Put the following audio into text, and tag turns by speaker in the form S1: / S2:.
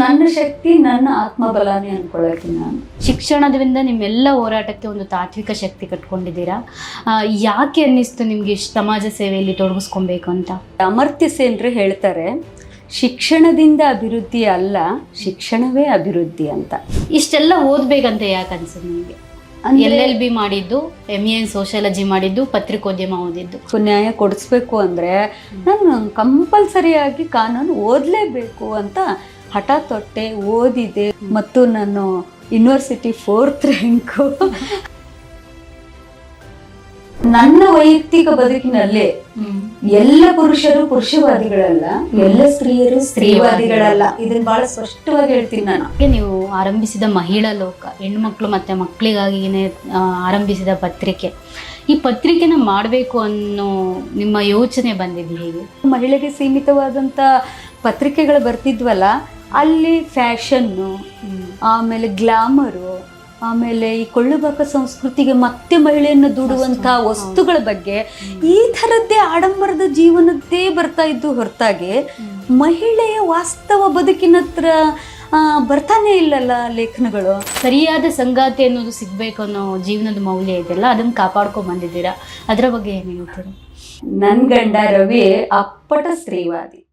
S1: ನನ್ನ ಶಕ್ತಿ ನನ್ನ ಆತ್ಮಬಲನೇ ಅನ್ಕೊಳಕ್ಕೆ ನಾನು.
S2: ಶಿಕ್ಷಣದಿಂದ ನಿಮ್ಮೆಲ್ಲ ಹೋರಾಟಕ್ಕೆ ಒಂದು ತಾತ್ವಿಕ ಶಕ್ತಿ ಕಟ್ಕೊಂಡಿದ್ದೀರಾ? ಆ, ಯಾಕೆ ಅನ್ನಿಸ್ತು ನಿಮ್ಗೆ ಸಮಾಜ ಸೇವೆಯಲ್ಲಿ ತೊಡಗಿಸ್ಕೊಬೇಕು ಅಂತ?
S1: ಅಮರ್ತ್ಯ ಸೇನ್ರು ಹೇಳ್ತಾರೆ ಶಿಕ್ಷಣದಿಂದ ಅಭಿವೃದ್ಧಿ ಅಲ್ಲ ಶಿಕ್ಷಣವೇ ಅಭಿವೃದ್ಧಿ ಅಂತ.
S2: ಇಷ್ಟೆಲ್ಲ ಓದ್ಬೇಕಂತ ಯಾಕೆ ಅನ್ಸುತ್ತೆ ನಿಮಗೆ?
S1: ಅಂದ್ರೆ-
S2: ಎಲ್ ಎಲ್ ಬಿ ಮಾಡಿದ್ದು ಎಂ ಎನ್ ಸೋಷಿಯಾಲಜಿ ಮಾಡಿದ್ದು ಪತ್ರಿಕೋದ್ಯಮ ಓದಿದ್ದು.
S1: ನ್ಯಾಯ ಕೊಡಿಸ್ಬೇಕು ಅಂದರೆ ನಾನು ಕಂಪಲ್ಸರಿಯಾಗಿ ಕಾನೂನು ಓದಲೇಬೇಕು ಅಂತ ಹಠ ತೊಟ್ಟೆ ಓದಿದೆ ಮತ್ತು ನಾನು ಯೂನಿವರ್ಸಿಟಿ ಫೋರ್ತ್ ರ್ಯಾಂಕು ನನ್ನ ವೈಯಕ್ತಿಕ ಬದುಕಿನಲ್ಲಿ ಎಲ್ಲ ಪುರುಷರು ಪುರುಷವಾದಿಗಳಲ್ಲ ಎಲ್ಲ ಸ್ತ್ರೀಯರು ಸ್ತ್ರೀವಾದಿಗಳಲ್ಲ. ಇದನ್ನ ಬಹಳ ಸ್ಪಷ್ಟವಾಗಿ ಹೇಳ್ತೀನಿ ನಾನು.
S2: ನೀವು ಆರಂಭಿಸಿದ ಮಹಿಳಾ ಲೋಕ ಹೆಣ್ಮಕ್ಳು ಮತ್ತೆ ಮಕ್ಕಳಿಗಾಗಿನೇ ಆರಂಭಿಸಿದ ಪತ್ರಿಕೆ. ಈ ಪತ್ರಿಕೆನ ಮಾಡಬೇಕು ಅನ್ನೋ ನಿಮ್ಮ ಯೋಚನೆ ಬಂದಿದೆ ಹೇಗೆ?
S1: ಮಹಿಳೆಗೆ ಸೀಮಿತವಾದಂತ ಪತ್ರಿಕೆಗಳು ಬರ್ತಿದ್ವಲ್ಲ ಅಲ್ಲಿ ಫ್ಯಾಷನ್ನು ಆಮೇಲೆ ಗ್ಲಾಮರು ಆಮೇಲೆ ಈ ಕೊಳ್ಳುಬಾಕ ಸಂಸ್ಕೃತಿಗೆ ಮತ್ತೆ ಮಹಿಳೆಯನ್ನು ದುಡುವಂಥ ವಸ್ತುಗಳ ಬಗ್ಗೆ ಈ ಥರದ್ದೇ ಆಡಂಬರದ ಜೀವನದ್ದೇ ಬರ್ತಾ ಇದ್ದು ಹೊರತಾಗಿ ಮಹಿಳೆಯ ವಾಸ್ತವ ಬದುಕಿನ ಹತ್ರ ಬರ್ತಾನೆ ಇಲ್ಲಲ್ಲ ಲೇಖನಗಳು?
S2: ಸರಿಯಾದ ಸಂಗಾತಿ ಅನ್ನೋದು ಸಿಗ್ಬೇಕು ಅನ್ನೋ ಜೀವನದ ಮೌಲ್ಯ ಇದೆಯಲ್ಲ ಅದನ್ನ ಕಾಪಾಡ್ಕೊಂಡ್ ಬಂದಿದ್ದೀರಾ? ಅದರ ಬಗ್ಗೆ ಏನು ಹೇಳ್ತೀರಾ?
S1: ನನ್ ಗಂಡ ರವಿ ಅಪ್ಪಟ ಸ್ತ್ರೀವಾದಿ.